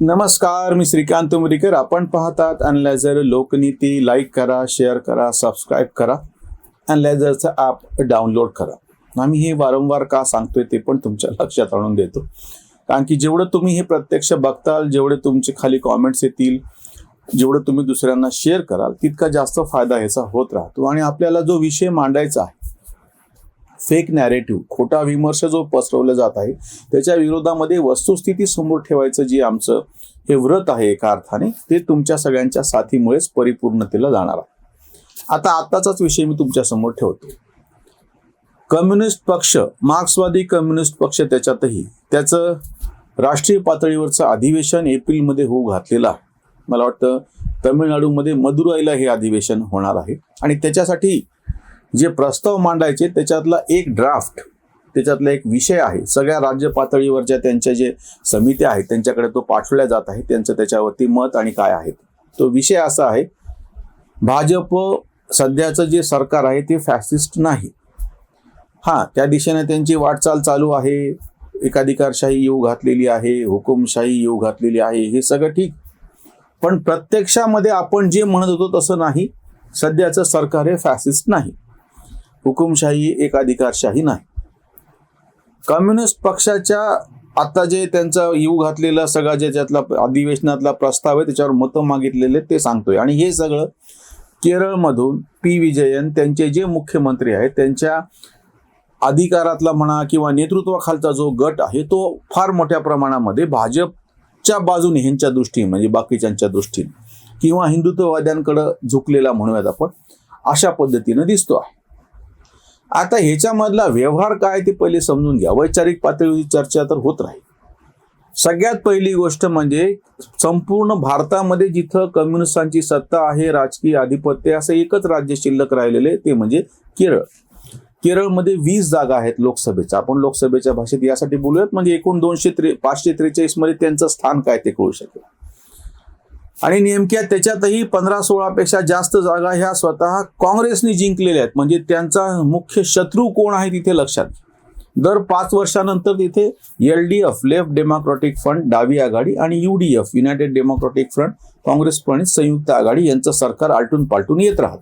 नमस्कार मी श्रीकांत उमरीकर आपण पाहतात अनलायझर लोकनीती. लाईक करा शेअर करा सबस्क्राईब करा. अनलायझरचं ॲप डाउनलोड करा. आम्ही हे वारंवार का सांगतोय ते पण तुमच्या लक्षात आणून देतो. कारण की जेवढं तुम्ही हे प्रत्यक्ष बघताल जेवढे तुमचे खाली कॉमेंट्स येतील जेवढं तुम्ही दुसऱ्यांना शेअर कराल तितका जास्त फायदा ह्याचा होत राहतो. आणि आपल्याला जो विषय मांडायचा आहे फेक नॅरेटिव्ह खोटा विमर्श जो पसरवला जात आहे त्याच्या विरोधामध्ये वस्तुस्थिती समोर ठेवायचं जे आमचं हे व्रत आहे एका अर्थाने ते तुमच्या सगळ्यांच्या साथीमुळेच परिपूर्णतेला जाणार आहे. आता आत्ताचाच विषय मी तुमच्यासमोर ठेवतो. कम्युनिस्ट पक्ष मार्क्सवादी कम्युनिस्ट पक्ष त्याच्यातही त्याचं राष्ट्रीय पातळीवरचं अधिवेशन एप्रिलमध्ये होऊ घातलेलं आहे. मला वाटतं तमिळनाडूमध्ये मदुराईला हे अधिवेशन होणार आहे. आणि त्याच्यासाठी जे प्रस्ताव मांडायचे त्याच्यातला एक ड्राफ्ट त्याच्यातला एक विषय आहे. सगळ्या राज्य पातळीवरच्या त्यांच्या जे समित्या आहेत त्यांच्याकडे तो पाठवल्या जात आहे. त्यांचं त्याच्यावरती मत आणि काय आहेत. तो विषय असा आहे भाजप सध्याचं जे सरकार आहे ते फॅसिस्ट नाही. हां त्या दिशेने त्यांची वाटचाल चालू आहे. एकाधिकारशाही येऊ घातलेली आहे हुकुमशाही येऊ घातलेली आहे हे सगळं ठीक. पण प्रत्यक्षामध्ये आपण जे म्हणत होतो तसं नाही. सध्याचं सरकार हे फॅसिस्ट नाही. हुकुमशाही एकाधिकारशाही नाही. कम्युनिस्ट पक्षाच्या आता जे त्यांचा येऊ घातलेला सगळा ज्याच्यातला अधिवेशनातला प्रस्ताव आहे त्याच्यावर मतं मागितलेले ते सांगतोय. आणि हे सगळं केरळमधून पी. विजयन त्यांचे जे मुख्यमंत्री आहेत त्यांच्या अधिकारातला म्हणा किंवा नेतृत्वाखालचा जो गट आहे तो फार मोठ्या प्रमाणामध्ये भाजपच्या बाजूने ह्यांच्या दृष्टीने म्हणजे बाकीच्यांच्या दृष्टीने किंवा हिंदुत्ववाद्यांकडं झुकलेला म्हणूयात आपण अशा पद्धतीनं दिसतो आहे. आता ह्याच्यामधला व्यवहार काय ते पहिले समजून घ्या. वैचारिक पातळीवरची चर्चा तर होत राहील. सगळ्यात पहिली गोष्ट म्हणजे संपूर्ण भारतामध्ये जिथं कम्युनिस्टांची सत्ता आहे राजकीय आधिपत्य असं एकच राज्य शिल्लक राहिलेले ते म्हणजे केरळ. केरळमध्ये वीस जागा आहेत लोकसभेच्या. आपण लोकसभेच्या भाषेत यासाठी बोलूयात म्हणजे एकूण दोनशे त्रे पाचशे त्रेचाळीसमध्ये त्यांचं स्थान काय ते कळू शकेल. आणि नेमक्या त्याच्यातही पंधरा सोळापेक्षा जास्त जागा ह्या स्वतः काँग्रेसने जिंकलेल्या आहेत. म्हणजे त्यांचा मुख्य शत्रू कोण आहे तिथे लक्षात दर पाच वर्षानंतर तिथे L D F left democratic front डावी आघाडी आणि U D F united democratic front Congress प्रणित संयुक्त आघाडी यांचं सरकार आलटून पालटून येत राहतं.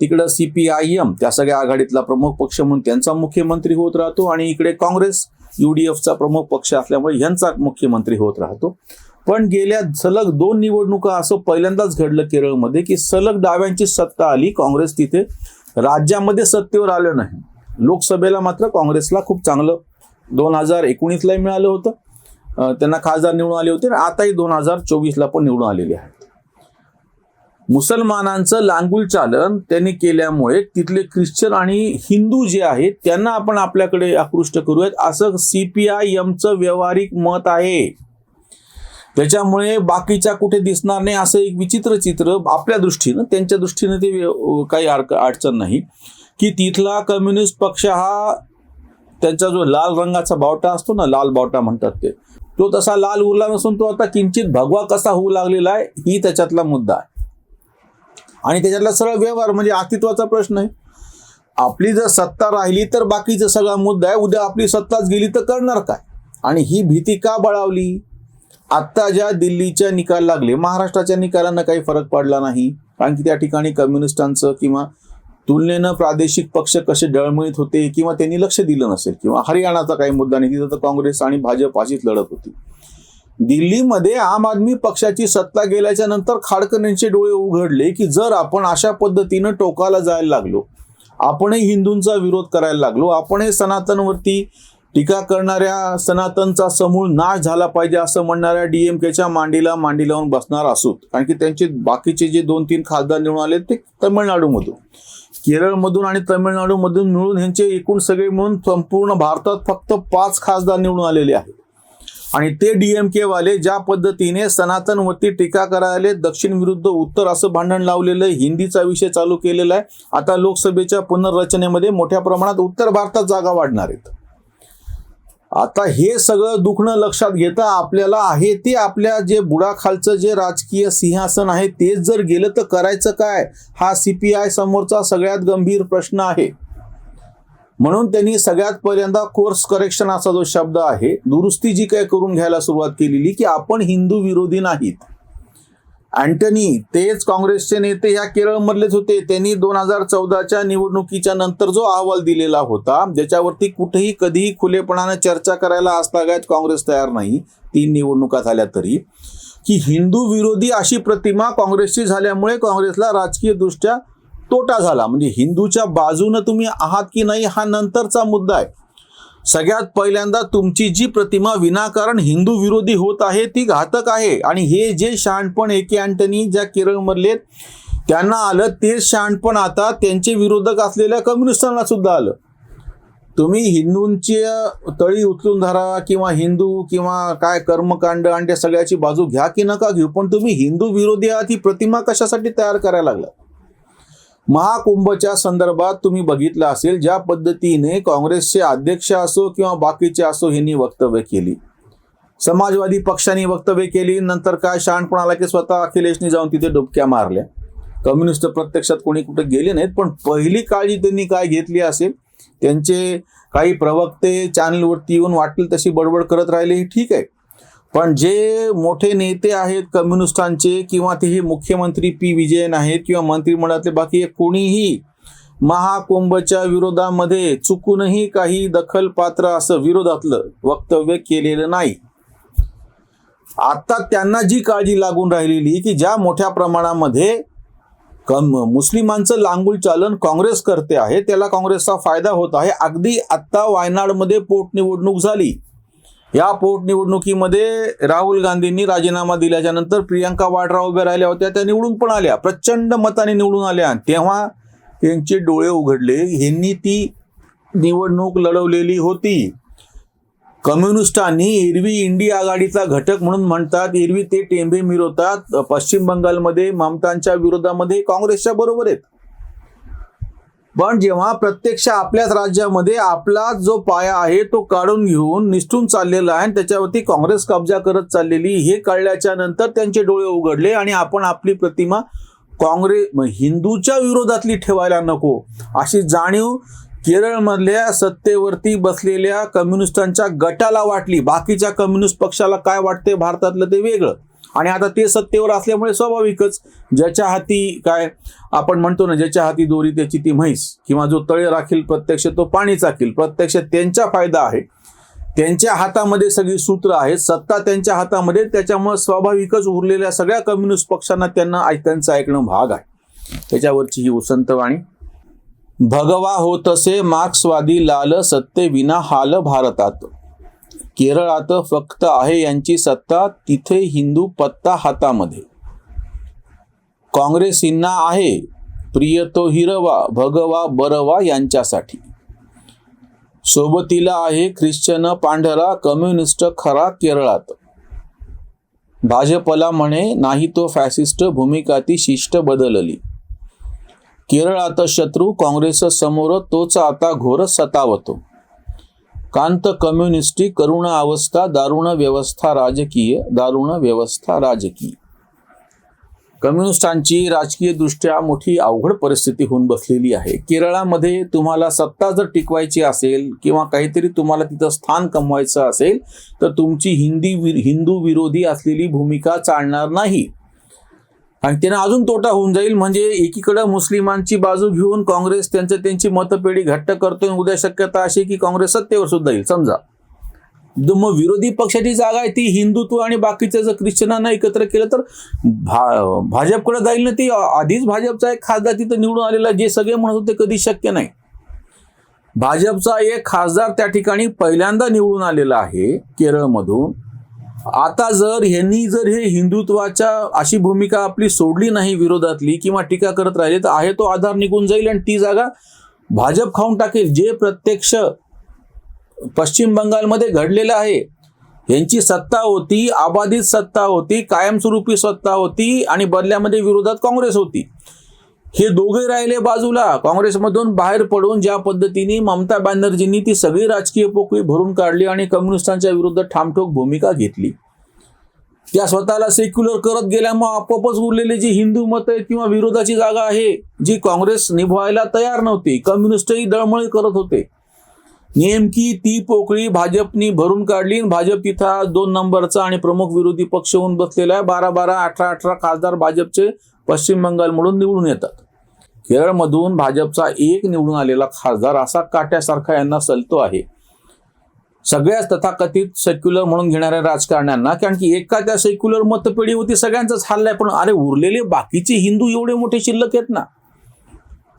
तिकडं सी पी आय एम त्या सगळ्या आघाडीतला प्रमुख पक्ष म्हणून त्यांचा मुख्यमंत्री होत राहतो आणि इकडे काँग्रेस यू डी एफचा प्रमुख पक्ष असल्यामुळे यांचा मुख्यमंत्री होत राहतो. पण गेल्या सलग दोन निवडणुका असं पहिल्यांदाच घडलं केरळमध्ये की सलग डाव्यांची सत्ता आली काँग्रेस तिथे राज्यामध्ये सत्तेवर आलं नाही. लोकसभेला मात्र काँग्रेसला खूप चांगलं दोन हजार एकोणीसलाही मिळालं होतं. त्यांना खासदार निवडून आले होते आणि आताही दोन हजार चोवीसला पण निवडून आलेले आहेत. मुसलमानांचं लांगुल चालन त्यांनी केल्यामुळे तिथले ख्रिश्चन आणि हिंदू जे आहेत त्यांना आपण आपल्याकडे आकृष्ट करूयात. असं सी पी आय एमचं व्यावहारिक मत आहे. त्याच्यामुळे बाकीच्या कुठे दिसणार नाही असं एक विचित्र चित्र आपल्या दृष्टीनं त्यांच्या दृष्टीनं ते काही अडक- अडचण नाही. की तिथला कम्युनिस्ट पक्ष हा त्यांचा जो लाल रंगाचा बावटा असतो ना लाल बावटा म्हणतात ते तो तसा लाल उरला नसून तो आता किंचित भगवा कसा होऊ लागलेला आहे ही त्याच्यातला मुद्दा आहे. आणि त्याच्यातला सरळ व्यवहार म्हणजे अस्तित्वाचा प्रश्न आहे. आपली जर सत्ता राहिली तर बाकीचा सगळा मुद्दा आहे उद्या आपली सत्ताच गेली तर करणार काय? आणि ही भीती का बळावली? आत्ता ज्या दिल्लीच्या निकाल लागले महाराष्ट्राच्या निकालांना काही फरक पडला नाही. कारण की त्या ठिकाणी कम्युनिस्टांचं किंवा तुलनेनं प्रादेशिक पक्ष कसे डळमळीत होते किंवा त्यांनी लक्ष दिलं नसेल किंवा हरियाणाचा काही मुद्दा नाही तिथं तर काँग्रेस आणि भाजप अशीच लढत होती. दिल्लीमध्ये आम आदमी पक्षाची सत्ता गेल्याच्यानंतर यांचे डोळे उघडले की जर आपण अशा पद्धतीनं टोकाला जायला लागलो आपणही हिंदूंचा विरोध करायला लागलो आपणही सनातनवरती टीका करणाऱ्या सनातनचा समूळ नाश झाला पाहिजे असं म्हणणाऱ्या डीएमकेच्या मांडीला मांडी लावून बसणार असोत. कारण की त्यांचे बाकीचे जे दोन तीन खासदार निवडून आले ते तमिळनाडूमधून. केरळमधून आणि तमिळनाडूमधून मिळून ह्यांचे एकूण सगळे मिळून संपूर्ण भारतात फक्त पाच खासदार निवडून आलेले आहेत. आणि ते डीएमके वाले ज्या पद्धतीने सनातनवरती टीका करायला दक्षिण विरुद्ध उत्तर असं भांडण लावलेलं आहे हिंदीचा विषय चालू केलेला आहे. आता लोकसभेच्या पुनर्रचनेमध्ये मोठ्या प्रमाणात उत्तर भारतात जागा वाढणार आहेत. आता हे सगळं दुखणं लक्षात घेता आपल्याला आहे ते आपल्या जे बुडाखालचं जे राजकीय सिंहासन आहे तेच जर गेलं तर करायचं काय? हा सी पी आय समोरचा सगळ्यात गंभीर प्रश्न आहे. म्हणून त्यांनी सगळ्यात पहिल्यांदा कोर्स करेक्शन असा जो शब्द आहे दुरुस्ती जी काय करून घ्यायला सुरुवात केलेली की आपण हिंदू विरोधी नाहीत. अँटनी तेच काँग्रेसचे नेते ह्या केरळमधलेच होते. त्यांनी दोन हजार चौदाच्या निवडणुकीच्या नंतर जो अहवाल दिलेला होता ज्याच्यावरती कुठेही कधीही खुलेपणाने चर्चा करायला असतागायत काँग्रेस तयार नाही तीन निवडणुका झाल्या तरी. की हिंदू विरोधी अशी प्रतिमा काँग्रेसची झाल्यामुळे काँग्रेसला राजकीय दृष्ट्या तोटा झाला. म्हणजे हिंदूच्या बाजूनं तुम्ही आहात की नाही हा नंतरचा मुद्दा आहे. सगळ्यात पहिल्यांदा तुमची जी प्रतिमा विनाकारण हिंदू विरोधी होत आहे ती घातक आहे. आणि हे जे शहाणपण एके अँटनी ज्या केरळमधले त्यांना आलं तेच शहाणपण आता त्यांचे विरोधक असलेल्या कम्युनिस्टांना सुद्धा आलं. तुम्ही हिंदूंची तळी उचलून धरा किंवा हिंदू किंवा काय कर्मकांड आणि त्या सगळ्याची बाजू घ्या की नका घेऊ पण तुम्ही हिंदू विरोधी आहात ही प्रतिमा कशासाठी तयार करायला लागला महाकुंभच्या संदर्भात तुम्ही बघितलं असेल ज्या पद्धतीने काँग्रेसचे अध्यक्ष असो किंवा बाकीचे असो यांनी वक्तव्य केली. समाजवादी पक्षाने वक्तव्य केली नंतर काय शहाणपणाला की स्वतः अखिलेशनी जाऊन तिथे डुबक्या मारल्या. कम्युनिस्ट प्रत्यक्षात कोणी कुठे गेले नाहीत पण पहिली काळजी त्यांनी काय घेतली असेल त्यांचे काही प्रवक्ते चॅनलवरती येऊन वाटेल तशी बडबड करत राहिले हे ठीक आहे. पण जे मोठे नेते आहेत कम्युनिस्टांचे किंवा ते हे मुख्यमंत्री पी विजयन आहेत किंवा मंत्रिमंडळातले बाकी कोणीही महाकुंभच्या विरोधामध्ये चुकूनही काही दखलपात्र असं विरोधातलं वक्तव्य केलेलं नाही. आता त्यांना जी काळजी लागून राहिलेली की ज्या मोठ्या प्रमाणामध्ये कम मुस्लिमांचं लांगूल चालन काँग्रेस करते आहे त्याला काँग्रेसचा फायदा होत आहे. अगदी आत्ता वायनाडमध्ये पोटनिवडणूक झाली. या पोटनिवडणुकीमध्ये राहुल गांधींनी राजीनामा दिल्याच्या नंतर प्रियंका वाड्रा उभ्या राहिल्या होत्या. त्या निवडून पण आल्या. प्रचंड मताने निवडून आल्या. तेव्हा त्यांचे डोळे उघडले. ह्यांनी ती निवडणूक लढवलेली होती. कम्युनिस्टांनी एरवी इंडिया आघाडीचा घटक म्हणून म्हणतात. एरवी ते टेंबे मिरवतात. पश्चिम बंगालमध्ये ममतांच्या विरोधामध्ये काँग्रेसच्या बरोबर आहेत. पण जेव्हा प्रत्यक्ष आपल्याच राज्यामध्ये आपला जो पाया आहे तो काढून घेऊन निष्ठून चाललेला आहे आणि त्याच्यावरती काँग्रेस कब्जा करत चाललेली हे कळल्याच्या नंतर त्यांचे डोळे उघडले आणि आपण आपली प्रतिमा काँग्रेस हिंदूच्या विरोधातली ठेवायला नको. अशी जाणीव केरळमधल्या सत्तेवरती बसलेल्या कम्युनिस्टांच्या गटाला वाटली. बाकीच्या कम्युनिस्ट पक्षाला काय वाटते भारतातलं ते वेगळं. आणि आता ते सत्तेवर असल्यामुळे स्वाभाविकच ज्याच्या हाती काय आपण म्हणतो ना ज्याच्या हाती दोरी त्याची ती म्हैस किंवा जो तळे राखील प्रत्यक्ष तो पाणी चाकील प्रत्यक्ष त्यांचा फायदा आहे. त्यांच्या हातामध्ये सगळी सूत्र आहेत सत्ता त्यांच्या हातामध्ये त्याच्यामुळे स्वाभाविकच उरलेल्या सगळ्या कम्युनिस्ट पक्षांना त्यांना त्यांचं ऐकणं भाग आहे. त्याच्यावरची ही वसंतवाणी भगवा होतसे मार्क्सवादी लाल सत्ते विना हाल भारतात. केरळात फक्त आहे यांची सत्ता तिथे हिंदू पत्ता हातामध्ये. काँग्रेसींना आहे प्रिय तो हिरवा भगवा बरवा यांच्यासाठी. सोबतीला आहे ख्रिश्चन पांढरा कम्युनिस्ट खरा केरळात. भाजपला म्हणे नाही तो फॅसिस्ट भूमिका ती शिष्ट बदलली. केरळात शत्रू काँग्रेस समोर तोच आता घोर सतावतो. कांत कम्युनिस्टी करुण अवस्था दारुण व्यवस्था राजकीय दारुण व्यवस्था राजकीय. कम्युनिस्टांची राजकीय दृष्ट्या मोठी अवघड परिस्थिती होऊन बसलेली आहे. केरळामध्ये तुम्हाला सत्ता जर टिकवायची असेल किंवा काहीतरी तुम्हाला तिथं स्थान कमवायचं असेल तर तुमची हिंदी वि- हिंदू विरोधी असलेली भूमिका चालणार नाही. आणि त्यांना अजून तोटा होऊन जाईल. म्हणजे एकीकडे मुस्लिमांची बाजू घेऊन काँग्रेस त्यांचं त्यांची मतपेढी घट्ट करतोय. उद्या शक्यता अशी की काँग्रेस सत्तेवर सुद्धा येईल. समजा. द- मग विरोधी पक्षाची जागा आहे ती हिंदुत्व आणि बाकीचं जर ख्रिश्चनांना एकत्र केलं तर भा भाजपकडे जाईल ना ती? आधीच भाजपचा एक खासदार तिथं निवडून आलेला जे सगळे म्हणत होते कधी शक्य नाही. भाजपचा एक खासदार त्या ठिकाणी पहिल्यांदा निवडून आलेला आहे केरळमधून. आता जर ह्यांनी जर हे हिंदुत्वाच्या अशी भूमिका आपली सोडली नाही विरोधातली किंवा टीका करत राहिले तर आहे तो आधार निघून जाईल आणि ती जागा भाजप खाऊन टाकेल जे प्रत्यक्ष पश्चिम बंगालमध्ये घडलेलं आहे. यांची सत्ता होती अबाधित सत्ता होती कायमस्वरूपी सत्ता होती आणि बदल्यामध्ये विरोधात काँग्रेस होती. हे दोघे राहिले बाजूला. काँग्रेसमधून बाहेर पडून ज्या पद्धतीने ममता बॅनर्जींनी ती सगळी राजकीय पोकळी भरून काढली आणि कम्युनिस्टांच्या विरुद्ध ठामठोक भूमिका घेतली. त्या स्वतःला सेक्युलर करत गेल्यामुळे आपोआपच उरलेले जी हिंदू मत आहेत किंवा विरोधाची जागा आहे जी काँग्रेस निभवायला तयार नव्हती कम्युनिस्टही दळमळ करत होते. नेमकी ती पोकळी भाजपनी भरून काढली आणि भाजप तिथं दोन नंबरचा आणि प्रमुख विरोधी पक्ष होऊन बसलेला आहे. बारा बारा अठरा अठरा खासदार भाजपचे पश्चिम बंगालमधून निवडून येतात. केरळमधून भाजपचा एक निवडून आलेला खासदार असा काट्यासारखा यांना सलतो आहे. सगळ्याच तथाकथित सेक्युलर म्हणून घेणाऱ्या राजकारण्यांना कारण की एका त्या सेक्युलर मतपेढी होती सगळ्यांचाच हल्लाय. पण अरे उरलेले बाकीचे हिंदू एवढे मोठे शिल्लक आहेत ना?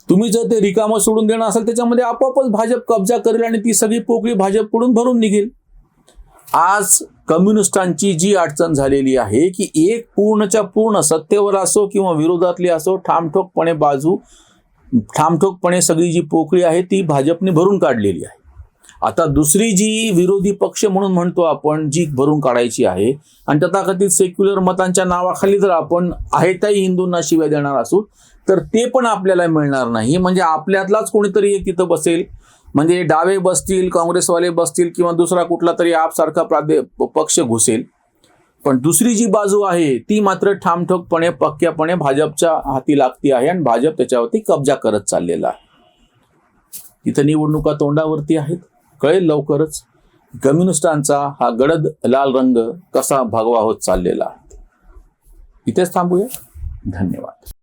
तुम्ही जर ते रिकामं सोडून देणं असेल त्याच्यामध्ये आपोआपच भाजप कब्जा करेल आणि ती सगळी पोकळी भाजपकडून भरून निघेल. आज कम्युनिस्टांची जी अडचण झालेली आहे की एक पूर्णच्या पूर्ण सत्तेवर असो किंवा विरोधातली असो ठामठोकपणे बाजू ठामठोकपणे सगळी जी पोकळी आहे ती भाजपने भरून काढलेली आहे. आता दुसरी जी विरोधी पक्ष म्हणून म्हणतो आपण जी भरून काढायची आहे आणि तथाकथित सेक्युलर मतांच्या नावाखाली जर आपण आहे त्याही हिंदूंना शिव्या देणार असू तर ते पण आपल्याला मिळणार नाही. म्हणजे आपल्यातलाच कोणीतरी एक तिथं बसेल म्हणजे डावे बसतील काँग्रेसवाले बसतील किंवा दुसरा कुठला तरी आपसारखा प्रादे पक्ष घुसेल. पण दुसरी जी बाजू आहे ती मात्र ठामठोकपणे पक्क्यापणे भाजपच्या हाती लागती आहे आणि भाजप त्याच्यावरती कब्जा करत चाललेला आहे. इथं निवडणुका तोंडावरती आहेत. कळेल लवकरच कम्युनिस्टांचा हा गडद लाल रंग कसा भगवा होत चाललेला आहे. इथेच थांबूया. धन्यवाद.